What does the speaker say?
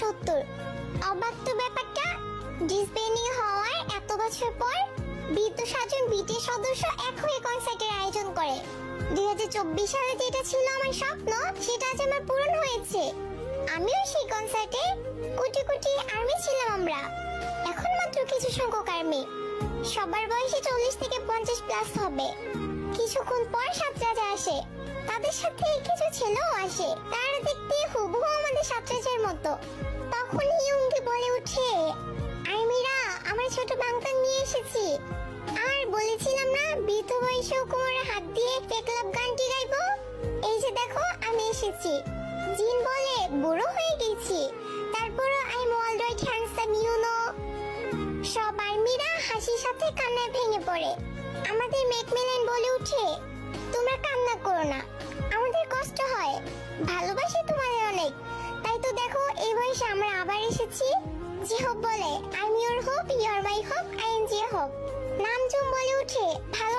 সত্তর। অবাক তো ব্যাপারটা ডিসবেন্ডিং হওয়ার এত বছর পর বৃদ্ধ সাজন বিটের সদস্য হয়ে কনসার্টের আয়োজন করে। দুই হাজার চব্বিশ সালে যেটা ছিল আমার স্বপ্ন, সেটা আজ আমার পূরণ হয়েছে। আমিও সেই কনসার্টে কোটি কোটি আর্মি ছিলাম আমরা। এখন মাত্র কিছু সংখ্যক আর্মি সবার বয়সে চল্লিশ থেকে পঞ্চাশ প্লাস হবে। কিছুক্ষণ পর সাত রাজা আসে। তাদের সাথে কিছু ছেলেও আসে। তারা মতো তখন ইয়ুঙ্গি বলে উঠে আর্মিরা আমার ছোট বাংকান নিয়ে এসেছি। আর বলেছিলাম না, বৃদ্ধ বয়সে কোমরে হাত দিয়ে পেকলাপ গানটি গাইবো? এই যে দেখো, আমি এসেছি। জিন বলে, বুড়ো হয়ে গেছি। তারপরও I am alright handsome you সব আর্মিরা হাসির সাথে কান্নায় ভেঙে পড়ে। আমাদের মেকমেলেন বলে উঠে তোমরা কান্না করো না। এসেছি? যে হোপ বলে I am your hope you are my hope I am যে হোপ নাম জুম বলে উঠে, ভালো